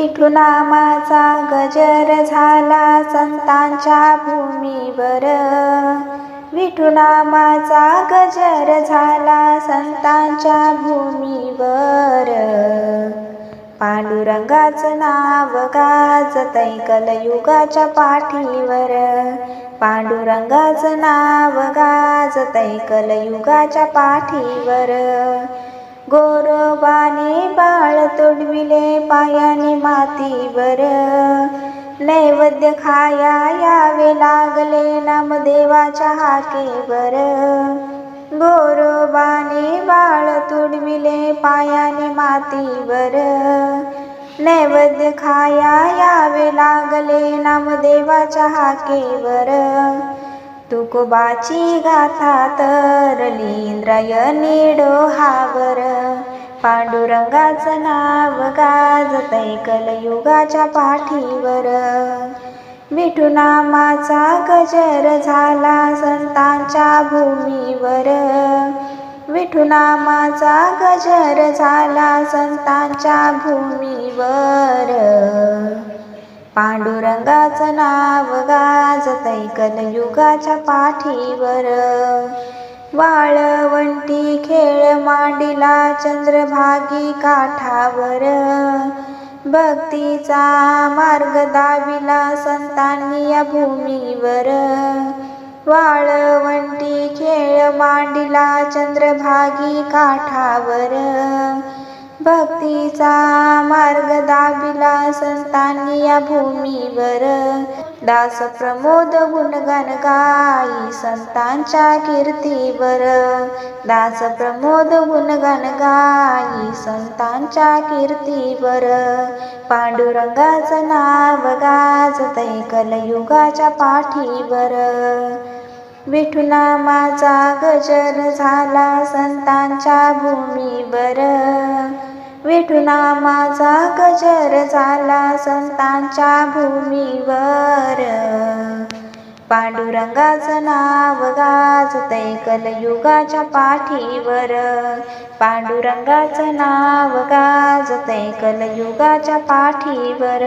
विठुनामाचा गजर झाला संतांच्या भूमीवर. विठुनामाचा गजर झाला संतांच्या भूमीवर. पांडुरंगाचं नाव गाजतय कलयुगाच्या पाठीवर. पांडुरंगाचं नाव गाजतय कलयुगाच्या पाठीवर. गोरोबाने बाळ तुडविले पायाने मातीवर. नैवेद्य खाया यावे लागले नामदेवाच्या हाकेवर. गोरोबाने बाळ तुडविले पायाने मातीवर. नैवेद्य खाया यावे लागले नामदेवाच्या हाकेवर. तुकोबाची गाथा तरली इंद्रायणी डोहावर पांडुरंगाचं नाव गाजतय कलयुगाच्या पाठीवर. विठुनामाचा गजर झाला संतांच्या भूमीवर. विठुनामाचा गजर झाला संतांच्या भूमीवर. पांडुरंगाचं नाव गाजतय कलयुगाच्या पाठीवर. वाळवंटी खेळ मांडिला चंद्रभागी काठावर. भक्तीचा मार्ग दाविला संतांनी या भूमीवर. वाळवंटी खेळ मांडिला चंद्रभागी काठावर. भक्तीचा मार्ग संतांनी या भूमीवर. दास प्रमोद गुणगान गाई संतांच्या कीर्तीवर. दास प्रमोद गुणगान गाई संतांच्या कीर्तीवर. पांडुरंगाचं नाव गाजतय कलयुगाच्या पाठीवर. विठुनामाचा गजर झाला संतांच्या भूमीवर. विठुनामाचा गजर झाला संतांच्या भूमीवर. पांडुरंगाचं नाव गाजते कलयुगाच्या पाठीवर. पांडुरंगाचं नाव गाजते कलयुगाच्या पाठीवर.